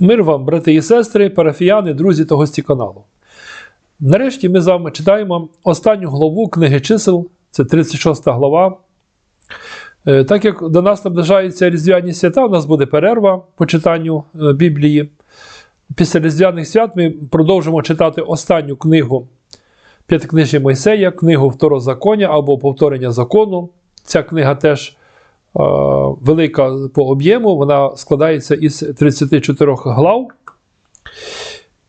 Мир вам, брати і сестри, парафіяни, друзі та гості каналу. Нарешті ми з вами читаємо останню главу книги чисел, це 36 глава. Е, Так як до нас наближаються різдвяні свята, у нас буде перерва по читанню е, Біблії. Після Різдвяних свят ми продовжимо читати останню книгу П'ятикнижжя Мойсея, книгу Второзаконня або повторення закону. Ця книга теж велика по об'єму, вона складається із 34 глав.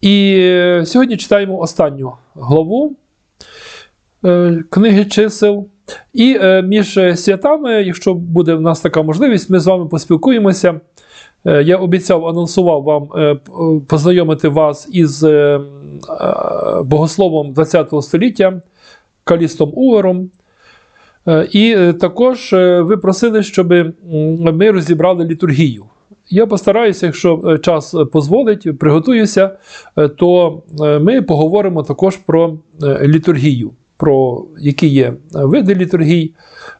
І е, сьогодні читаємо останню главу е, книги чисел. І е, між святами, якщо буде в нас така можливість, ми з вами поспілкуємося. Е, Я обіцяв, анонсував вам е, е, познайомити вас із е, е, богословом ХХ століття Калістом Увером. Е, І е, також е, ви просили, щоб ми розібрали літургію. Я постараюся, якщо час дозволить, приготуюся, то ми поговоримо також про літургію, про які є види літургій,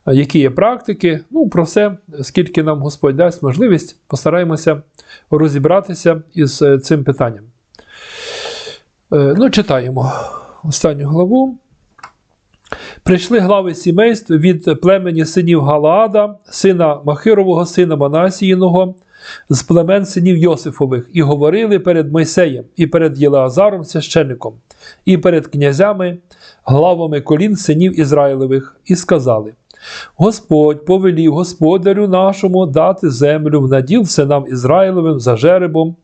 які є практики. Ну, про все, скільки нам Господь дасть можливість, постараємося розібратися із цим питанням. Ну, читаємо останню главу. Прийшли глави сімейств від племені синів Галаада, сина Махирового, сина Манасіїного, з племен синів Йосифових, і говорили перед Мойсеєм, і перед Єлеазаром священником, і перед князями, главами колін синів Ізраїлевих, і сказали: Господь повелів господарю нашому дати землю в наділ синам Ізраїлевим за жеребом,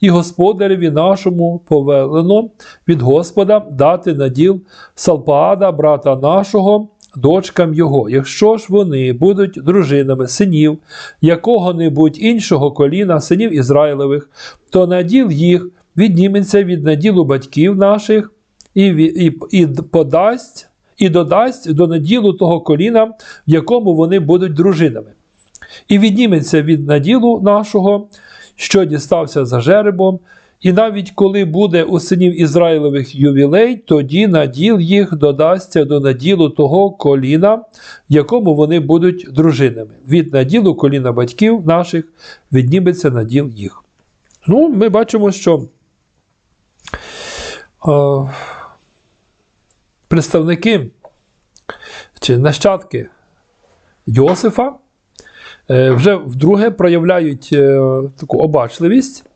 і господареві нашому повелено від Господа дати наділ Салпаада, брата нашого, дочкам його, якщо ж вони будуть дружинами синів якого-небудь іншого коліна синів Ізраїлевих, то наділ їх відніметься від наділу батьків наших і, і, і подасть. І додасть до наділу того коліна, в якому вони будуть дружинами. І відніметься від наділу нашого, що дістався за жеребом, і навіть коли буде у синів Ізраїлевих ювілей, тоді наділ їх додасться до наділу того коліна, в якому вони будуть дружинами. Від наділу коліна батьків наших відніметься наділ їх. Ну, ми бачимо, що е, представники чи нащадки Йосифа е, вже вдруге проявляють е, таку обачливість.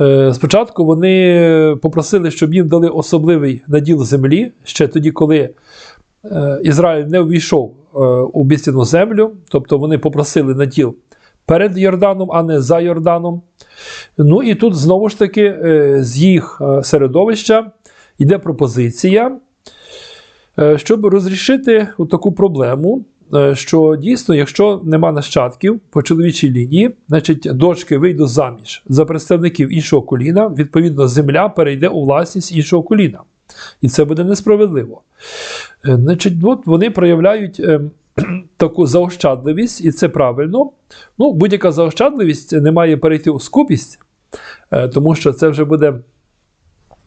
Е, Спочатку вони попросили, щоб їм дали особливий наділ землі, ще тоді, коли Ізраїль не увійшов у обіцяну землю, тобто вони попросили наділ перед Йорданом, а не за Йорданом. Ну і тут знову ж таки з їх середовища йде пропозиція, щоб розрішити таку проблему, е, що дійсно, якщо нема нащадків по чоловічій лінії, значить дочки вийдуть заміж за представників іншого коліна, відповідно, земля перейде у власність іншого коліна. І це буде несправедливо. Е, Значить, от вони проявляють е, таку заощадливість, і це правильно. Ну, будь-яка заощадливість не має перейти у скупість, е, тому що це вже буде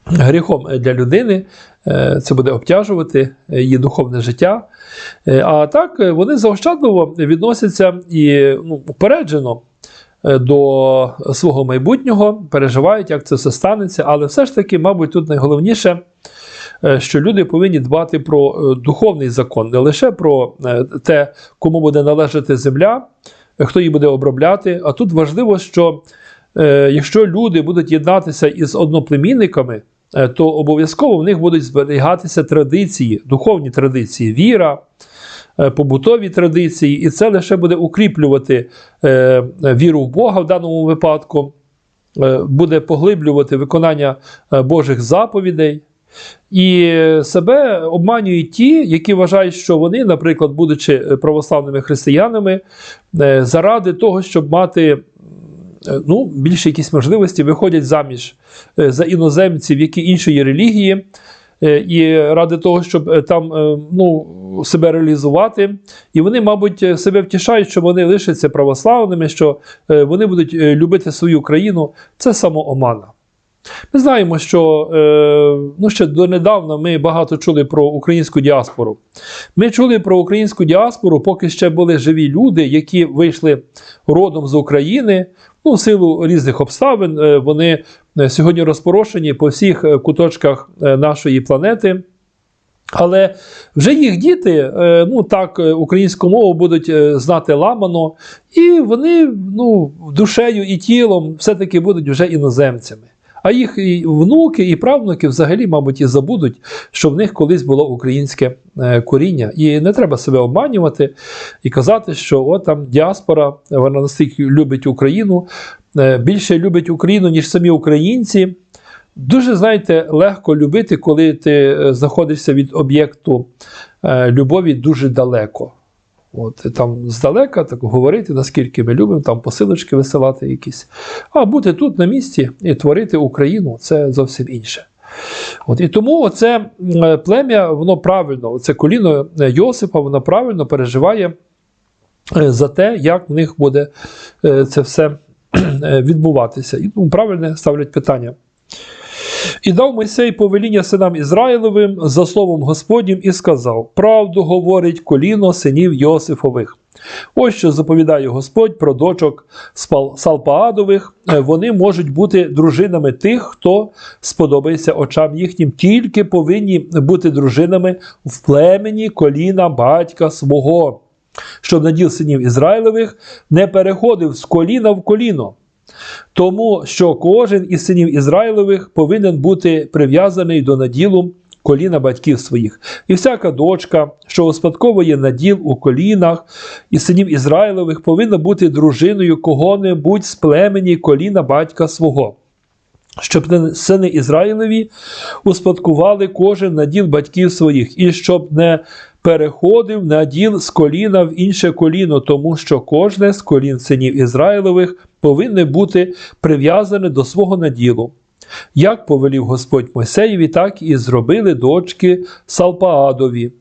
гріхом для людини, е, це буде обтяжувати її духовне життя. Е, А так е, вони заощадливо відносяться і ну, упереджено е, до свого майбутнього, переживають, як це все станеться, але все ж таки, мабуть, тут найголовніше. е, Що люди повинні дбати про е, духовний закон, не лише про е, те, кому буде належати земля, е, хто її буде обробляти. А тут важливо, що е, якщо люди будуть єднатися із одноплемінниками, е, то обов'язково в них будуть зберігатися традиції, духовні традиції, віра, е, побутові традиції, і це лише буде укріплювати е, віру в Бога в даному випадку, е, буде поглиблювати виконання е, Божих заповідей. І себе обманюють ті, які вважають, що вони, наприклад, будучи православними християнами, е, заради того, щоб мати е, ну, більше якісь можливості, виходять заміж е, за іноземців, які іншої релігії, е, і ради того, щоб е, там е, ну, себе реалізувати. І вони, мабуть, е, себе втішають, що вони лишаться православними, що е, вони будуть е, любити свою країну. Це самоомана. Ми знаємо, що е, ну, ще донедавна ми багато чули про українську діаспору. Ми чули про українську діаспору, поки ще були живі люди, які вийшли родом з України. Ну, в силу різних обставин е, вони е, сьогодні розпорошені по всіх е, куточках е, нашої планети. Але вже їх діти, ну так, українську мову будуть знати ламано, і вони ну, душею і тілом все-таки будуть вже іноземцями. А їх і внуки, і правнуки взагалі, мабуть, і забудуть, що в них колись було українське е, коріння. І не треба себе обманювати і казати, що от там діаспора, вона настільки любить Україну, е, більше любить Україну, ніж самі українці. Дуже, знаєте, легко любити, коли ти е, знаходишся від об'єкту любові дуже далеко. От, і там здалека так говорити, наскільки ми любимо, там посилочки висилати якісь. А бути тут на місці і творити Україну це зовсім інше. От, і тому це плем'я, воно правильно, це коліно е, Йосипа, воно правильно переживає е, за те, як в них буде е, це все відбуватися. І тому правильне ставлять питання. І дав Мойсей повеління синам Ізраїлевим за словом Господнім і сказав: Правду говорить коліно синів Йосифових. Ось що заповідає Господь про дочок Салпаадових. Е, Вони можуть бути дружинами тих, хто сподобається очам їхнім, тільки повинні бути дружинами в племені коліна батька свого, щоб наділ синів Ізраїлевих не переходив з коліна в коліно. Тому що кожен із синів Ізраїлевих повинен бути прив'язаний до наділу коліна батьків своїх. І всяка дочка, що успадковує наділ у колінах і синів Ізраїлевих, повинна бути дружиною кого-небудь з племені коліна батька свого. Щоб сини Ізраїлеві успадкували кожен наділ батьків своїх, і щоб не переходив наділ з коліна в інше коліно, тому що кожне з колін синів Ізраїлевих повинне бути прив'язане до свого наділу. Як повелів Господь Мойсеєві, так і зробили дочки Салпаадові.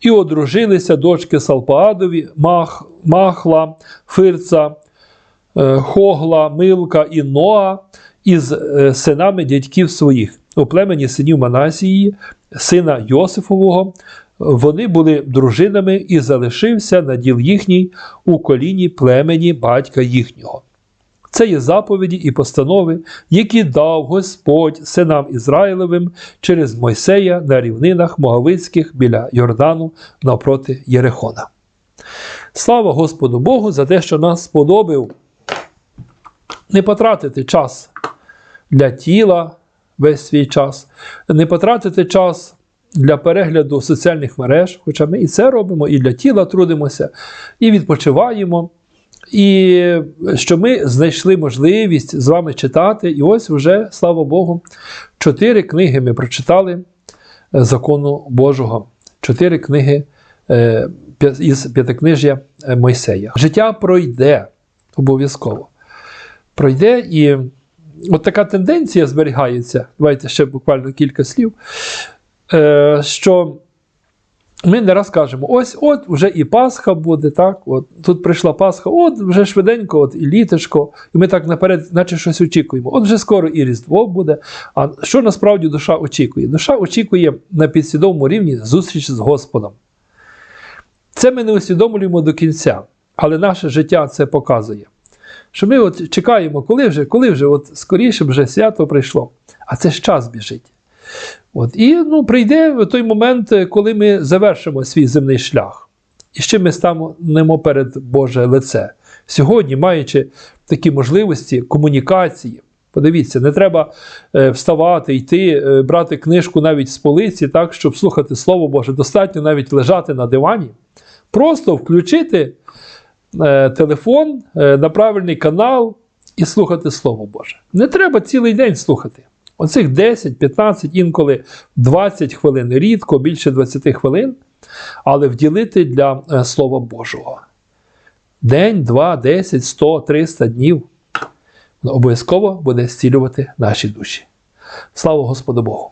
І одружилися дочки Салпаадові, Мах, Махла, Фирца, е, Хогла, Милка і Ноа із е, синами дядьків своїх у племені синів Манасії, сина Йосифового. Вони були дружинами і залишився наділ їхній у коліні племені батька їхнього. Це є заповіді і постанови, які дав Господь синам Ізраїлевим через Мойсея на рівнинах Могавицьких біля Йордану навпроти Єрихона. Слава Господу Богу за те, що нас сподобив не потратити час для тіла весь свій час, не потратити час для перегляду соціальних мереж, хоча ми і це робимо, і для тіла трудимося, і відпочиваємо. І що ми знайшли можливість з вами читати. І ось вже, слава Богу, чотири книги ми прочитали е, закону Божого. Чотири книги е, із п'ятикнижжя е, Мойсея. Життя пройде обов'язково. Пройде і от така тенденція зберігається. Давайте ще буквально кілька слів. Е, що ми не раз кажемо: ось от вже і Пасха буде, так? От тут прийшла Пасха, от вже швиденько, от і літочко, і ми так наперед, наче щось очікуємо. От вже скоро і Різдво буде. А що насправді душа очікує? Душа очікує на підсвідомому рівні зустріч з Господом. Це ми не усвідомлюємо до кінця, але наше життя це показує. Що ми от чекаємо, коли вже, коли вже, от скоріше вже свято прийшло, а це ж час біжить. От, і ну, прийде той момент, е, коли ми завершимо свій земний шлях. І ще ми станемо перед Боже лице. Сьогодні, маючи такі можливості комунікації, подивіться, не треба е, вставати, йти, е, брати книжку навіть з полиці, так, щоб слухати Слово Боже. Достатньо навіть лежати на дивані, просто включити телефон на правильний канал і слухати Слово Боже. Не треба цілий день слухати. Оцих 10, 15, інколи 20 хвилин, рідко більше 20 хвилин, але вділити для е, Слова Божого. День, 2, 10, 100, 300 днів обов'язково буде зцілювати наші душі. Слава Господу Богу!